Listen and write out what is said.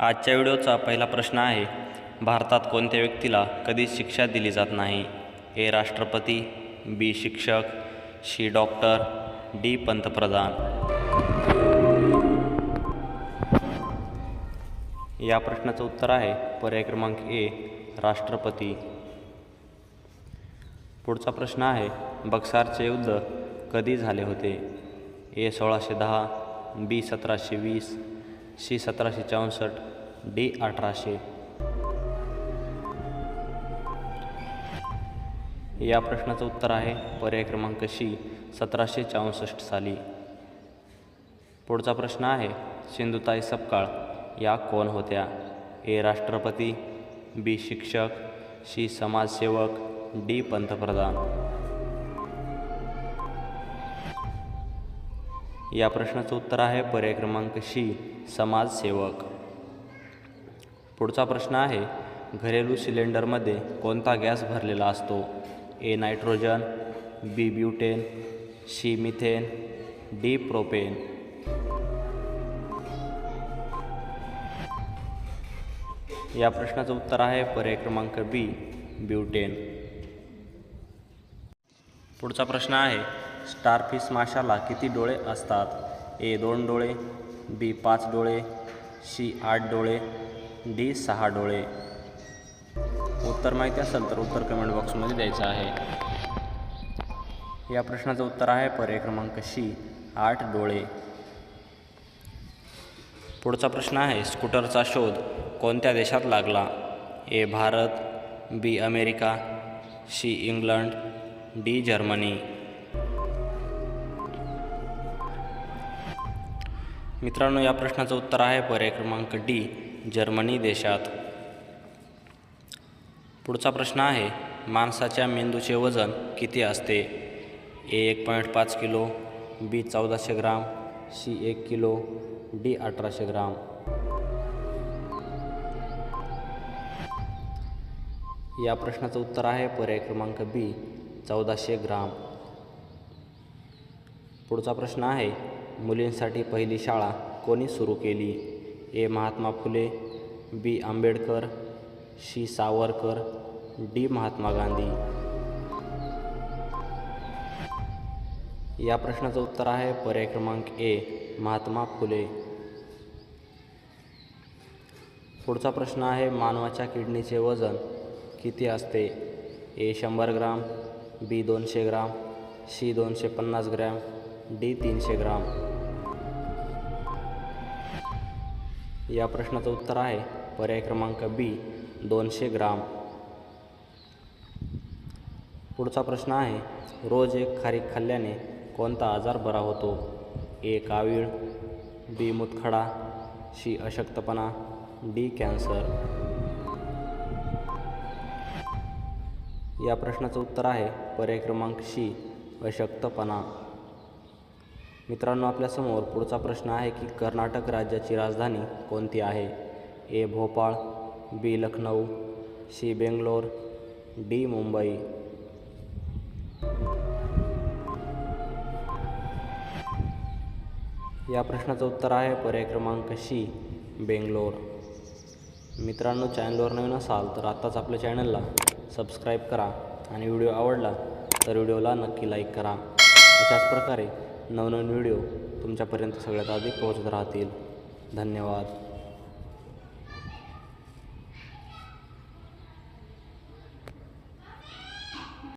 आजच्या व्हिडिओचा पहिला प्रश्न आहे भारतात कोणत्या व्यक्तीला कधीच शिक्षा दिली जात नाही? ए. राष्ट्रपती बी. शिक्षक सी. Doctor D. पंतप्रधान. या प्रश्नाचं उत्तर आहे पर्याय क्रमांक ए राष्ट्रपती. पुढचा प्रश्न आहे बक्सारचे युद्ध कधी झाले होते? ए. सोळाशे दहा बी. सतराशे वीस सी सतराशे चौसष्ट डी अठराशे. या प्रश्नाचं उत्तर आहे पर्याय क्रमांक सी सतराशे चौसष्ट साली. पुढचा प्रश्न आहे सिंधुताई सपकाळ या कोण होत्या? ए राष्ट्रपती बी शिक्षक सी समाजसेवक डी पंतप्रधान. या प्रश्नाचं उत्तर आहे पर्याय क्रमांक शी समाजसेवक. पुढचा प्रश्न आहे घरेलू सिलेंडरमध्ये कोणता गॅस भरलेला असतो? A nitrogen B butane C methane D propane. या प्रश्नाचं उत्तर आहे पर्याय क्रमांक बी ब्युटेन. पुढचा प्रश्न आहे स्टारफिश माशाला किती डोळे असतात? ए दोन डोळे बी पाच डोळे सी आठ डोळे डी सहा डोळे. उत्तर माहिती असेल तर उत्तर कमेंट बॉक्समध्ये द्यायचं आहे. या प्रश्नाचं उत्तर आहे पर्याय क्रमांक सी आठ डोळे. पुढचा प्रश्न आहे स्कूटरचा शोध कोणत्या देशात लागला? A Bharat B America C England D Germany. मित्रांनो या प्रश्नाचं उत्तर आहे पर्याय क्रमांक डी जर्मनी देशात. पुढचा प्रश्न आहे माणसाच्या मेंदूचे वजन किती असते? ए एक पॉईंट पाच किलो बी चौदाशे ग्राम सी एक किलो डी अठराशे ग्राम. या प्रश्नाचं उत्तर आहे पर्याय क्रमांक बी चौदाशे ग्राम. पुढचा प्रश्न आहे मुलींसाठी पहिली शाळा कोणी सुरू केली? A. Mahatma Phule B. Ambedkar C. Savarkar D. Mahatma Gandhi. या प्रश्नाचं उत्तर आहे पर्याय क्रमांक ए महात्मा फुले. पुढचा प्रश्न आहे मानवाच्या किडनीचे वजन किती असते? ए. शंभर ग्राम बी. दोनशे ग्राम सी. दोनशे पन्नास ग्रॅम डी. तीनशे ग्राम. या प्रश्नाचं उत्तर आहे. पर्याय क्रमांक बी दोनशे ग्राम. पुढचा प्रश्न आहे रोज एक खारीक खाल्ल्याने कोणता आजार बरा होतो? ए कावीळ बी मुतखडा सी अशक्तपणा डी कॅन्सर. या प्रश्नाचं उत्तर आहे पर्याय क्रमांक सी अशक्तपणा. मित्रांनो आपल्यासमोर पुढचा प्रश्न आहे की कर्नाटक राज्याची राजधानी कोणती आहे? A. Bhopal B. Lucknow C. Bangalore D. Mumbai. या प्रश्नाचं उत्तर आहे पर्याय क्रमांक सी बेंगलोर. मित्रांनो चॅनलवर नवीन असाल तर आत्ताच आपल्या चॅनलला सबस्क्राईब करा आणि व्हिडिओ आवडला तर व्हिडिओला नक्की लाईक करा. अशाच प्रकारे नवनवीन व्हिडिओ तुमच्यापर्यंत सगळ्यात आधी पोहोचत राहतील. धन्यवाद.